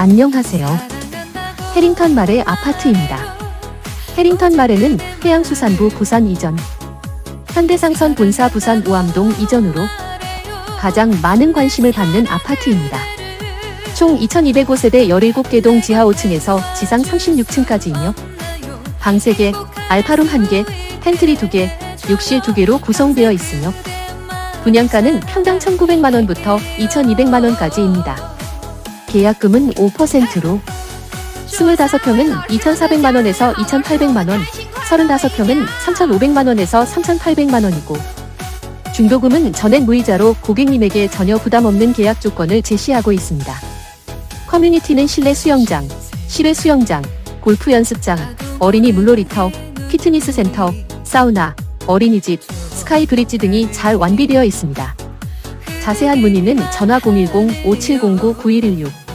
안녕하세요. 해링턴 말의 아파트입니다. 해링턴 말에는 해양수산부 부산 이전, 현대상선 본사 부산 우암동 이전으로 가장 많은 관심을 받는 아파트입니다. 총 2205세대 17개 동 지하 5층에서 지상 36층까지이며 방 3개, 알파룸 1개, 팬트리 2개, 욕실 2개로 구성되어 있으며 분양가는 평당 1,900만원부터 2,200만원까지입니다. 계약금은 5%로 25평은 2,400만원에서 2,800만원, 35평은 3,500만원에서 3,800만원이고 중도금은 전액 무이자로 고객님에게 전혀 부담 없는 계약 조건을 제시하고 있습니다. 커뮤니티는 실내 수영장, 실외 수영장, 골프 연습장, 어린이 물놀이터, 피트니스 센터, 사우나, 어린이집, 스카이 브릿지 등이 잘 완비되어 있습니다. 자세한 문의는 전화 010-5709-9116